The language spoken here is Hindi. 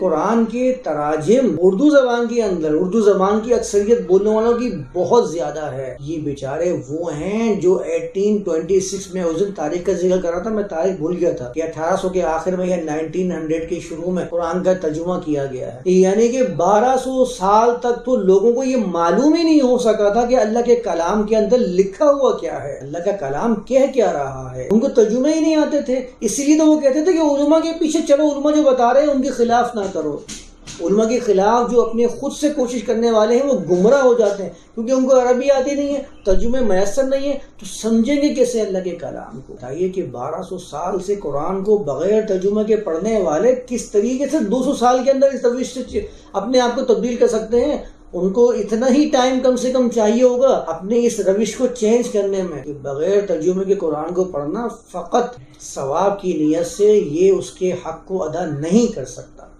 कुरान के तराजिम उर्दू जबान के अंदर, उर्दू जबान की अक्सरियत बोलने वालों की बहुत ज़्यादा है। ये बेचारे वो हैं जो 1826 में उस दिन तारीख का ज़िक्र कर रहा था, मैं तारीख भूल गया था कि 1800 के आखिर में या 1900 के शुरू में कुरान का तर्जुमा किया गया है। यानी कि 1200 साल तक तो लोगों को ये मालूम ही नहीं हो सका था कि अल्लाह के कलाम के अंदर लिखा हुआ क्या है, अल्लाह का कलाम कह क्या रहा है। उनको तर्जुमे ही नहीं आते थे, इसीलिए तो वो कहते थे कि उलमा के पीछे, चलो उलमा जो बता रहे हैं उनके खिलाफ ना करो। उलमा के खिलाफ जो अपने खुद से कोशिश करने वाले हैं, वो गुमराह हो जाते हैं, क्योंकि उनको अरबी आती नहीं है, तर्जुमे मैसर नहीं है तो समझेंगे कैसे अल्लाह के कलाम को? बताइए कि 1200 साल से कुरान को बगैर तर्जुमे के पढ़ने वाले किस तरीके से 200 साल के अंदर इस तविश से अपने आप को तब्दील कर सकते हैं? उनको इतना ही टाइम कम से कम चाहिए होगा अपने इस रविश को चेंज करने में कि बगैर तर्जुमे के कुरान को पढ़ना फ़कत सवाब की नीयत से ये उसके हक को अदा नहीं कर सकता।